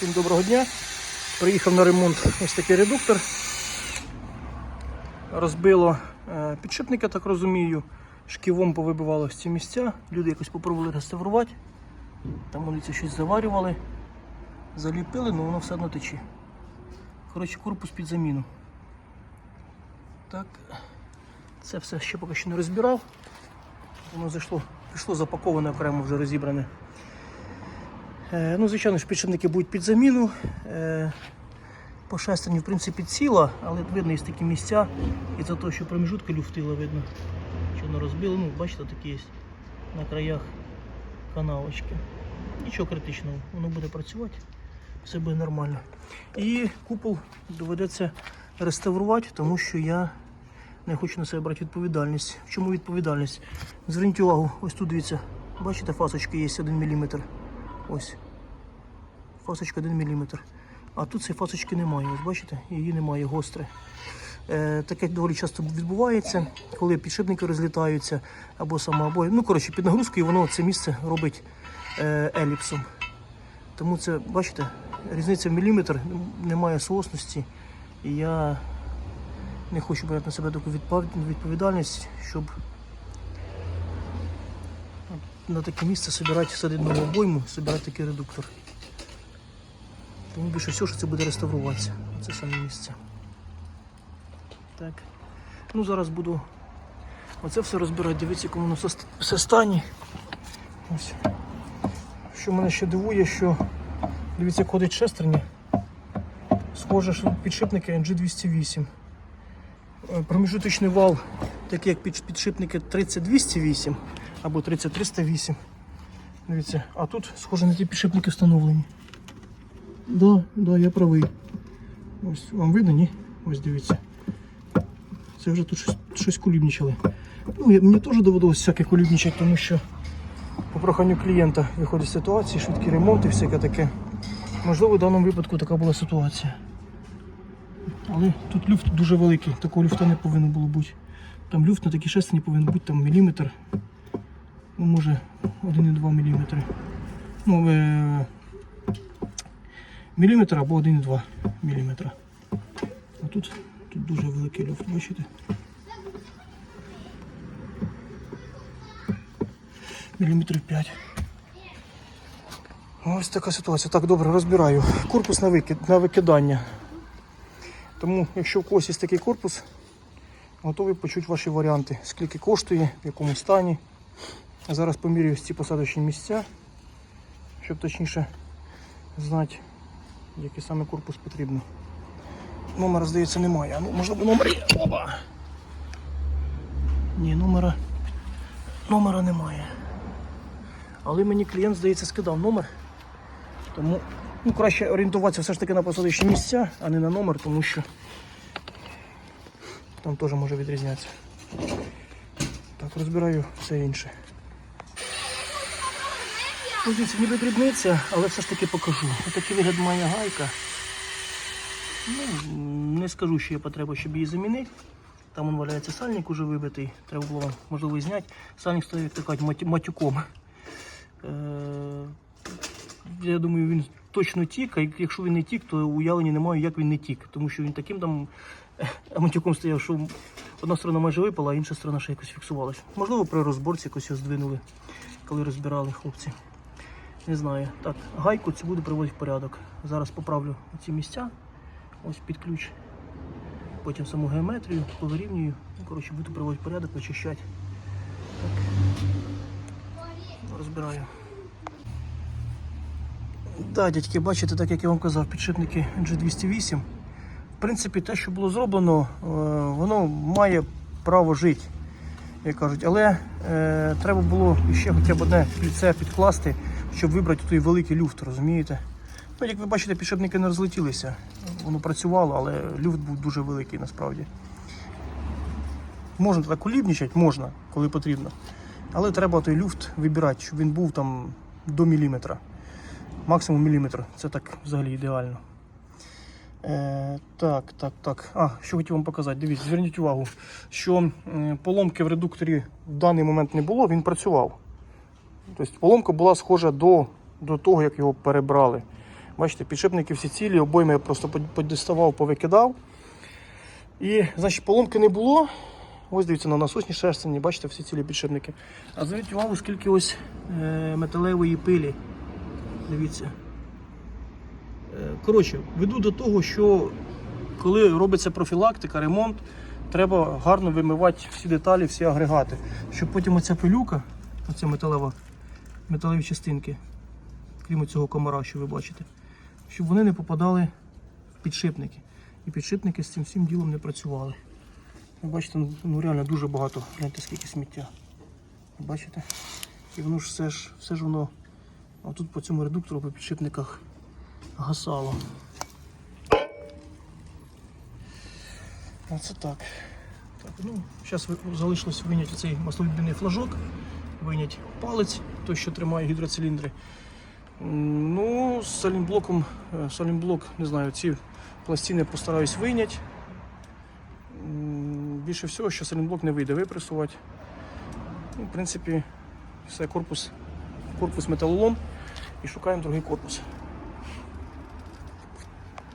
Всім доброго дня. Приїхав на ремонт ось такий редуктор. Розбило е, підшипник, я так розумію. Шківом повибивало ці місця. Люди якось попробували реставрувати. Там вони це щось заварювали, заліпили, але воно все одно тече. Коротше, корпус під заміну. Так, це все ще поки що не розбирав. Воно зайшло, пішло запаковане окремо вже розібране. Е, ну, звичайно ж, підшипники будуть під заміну. Е, по шестерні, в принципі, ціла, але видно є такі місця. І за те, що проміжутки люфтила, видно, що воно розбило. Ну, бачите, такі є на краях канавочки. Нічого критичного, воно буде працювати, все буде нормально. І купол доведеться реставрувати, тому що я не хочу на себе брати відповідальність. В чому відповідальність? Зверніть увагу, ось тут дивіться, бачите, фасочки є 1 мм. Ось. Фасочка 1 мм. А тут цієї фасочки немає, ось бачите? Її немає гостре. Е, таке доволі часто відбувається, коли підшипники розлітаються або сама, або ну коротше, під нагрузкою воно це місце робить е, еліпсом. Тому це, бачите, різниця в міліметр, немає соосності. І я не хочу брати на себе таку відповідальність, щоб на таке місце собирати садити обойму, собирати такий редуктор. Тому більше всього, що це буде реставруватися. Це саме місце. Так. Ну зараз буду оце все розбирати, дивіться, якому воно все- стані. Ось. Що мене ще дивує, що дивіться, як ходить шестерня. Схоже, що підшипники NG208. Е, Проміжуточний вал, такий як під- підшипники 30208 або 30308. Дивіться, а тут схоже на ті підшипники встановлені. Да, да, я правий. Ось вам видно, ні? Ось дивіться. Це вже тут щось, щось кулібничали. Ну, мені теж доводилось всяке кулібничати, тому що по проханню клієнта виходить ситуації, швидкі ремонти, всяке таке. Можливо, в даному випадку така була ситуація. Але тут люфт дуже великий, такого люфта не повинно було бути. Там люфт на такій шестерні повинен бути там міліметр. Ну, може 1,2 міліметри. Ну, е- міліметр або 1,2 міліметра. А тут, тут дуже великий люфт, бачите? Міліметрів 5. Ось така ситуація. Так, добре, розбираю. Корпус на, викид, на викидання. Тому, якщо у когось є такий корпус, готовий почути ваші варіанти. Скільки коштує, в якому стані. Зараз поміряю ці посадочні місця, щоб точніше знати, який саме корпус потрібно. Номера, здається, немає. Ну, можливо, номер є. Оба! Ні, номера, номера немає. Але мені клієнт, здається, скидав номер. Тому ну, краще орієнтуватися все ж таки на посадочні місця, а не на номер, тому що там теж може відрізнятися. Так, розбираю все інше. Дивіться, ніби дрібниця, але все ж таки покажу. Ось такий вигляд має гайка. Ну, не скажу, що є потреба, щоб її замінити. Там он валяється сальник уже вибитий, треба було можливо зняти. Сальник стоїть як кажуть, матюком. Е, я думаю, він точно тік, а якщо він не тік, то уявлення немає, як він не тік. Тому що він таким там е, матюком стояв, що одна сторона майже випала, а інша сторона ще якось фіксувалась. Можливо, при розборці якось його здвинули, коли розбирали хлопці. Не знаю. Так, гайку цю буду приводити в порядок. Зараз поправлю ці місця. Ось під ключ. Потім саму геометрію повирівнюю. Ну, коротше, буду приводити в порядок, вичищати. Так. Розбираю. Так, дядьки, бачите, так як я вам казав, підшипники G208. В принципі, те, що було зроблено, е, воно має право жити, як кажуть. Але е, треба було ще хоча б одне кільце підкласти, щоб вибрати той великий люфт, розумієте? Ну, як ви бачите, підшипники не розлетілися. Воно працювало, але люфт був дуже великий насправді. Можна так колібнічати, можна, коли потрібно. Але треба той люфт вибирати, щоб він був там до міліметра. Максимум міліметр. Це так взагалі ідеально. Е, так, так, так. А, що хотів вам показати. Дивіться, зверніть увагу, що поломки в редукторі в даний момент не було, він працював. Тобто поломка була схожа до, до того, як його перебрали. Бачите, підшипники всі цілі, обойми я просто подіставав, повикидав. І, значить, поломки не було. Ось дивіться на насосні шерстені, бачите, всі цілі підшипники. А зверніть увагу, скільки ось е, металевої пилі. Дивіться. Е, Коротше, веду до того, що коли робиться профілактика, ремонт, треба гарно вимивати всі деталі, всі агрегати, щоб потім оця пилюка, оця металева, металеві частинки, крім цього комара, що ви бачите, щоб вони не попадали в підшипники. І підшипники з цим всім ділом не працювали. Ви бачите, ну реально дуже багато. Гляньте, скільки сміття. Ви Бачите? І воно ж все ж, все ж воно а тут по цьому редуктору по підшипниках гасало. Оце так. так ну, Зараз залишилось виняти цей масловідбійний флажок, виняти палець, той, що тримає гідроциліндри. Ну, з салінблоком, салімблок, салінблок, не знаю, ці пластини постараюсь вийняти. Більше всього, що салінблок не вийде випресувати. Ну, в принципі, все, корпус, корпус металолом і шукаємо другий корпус.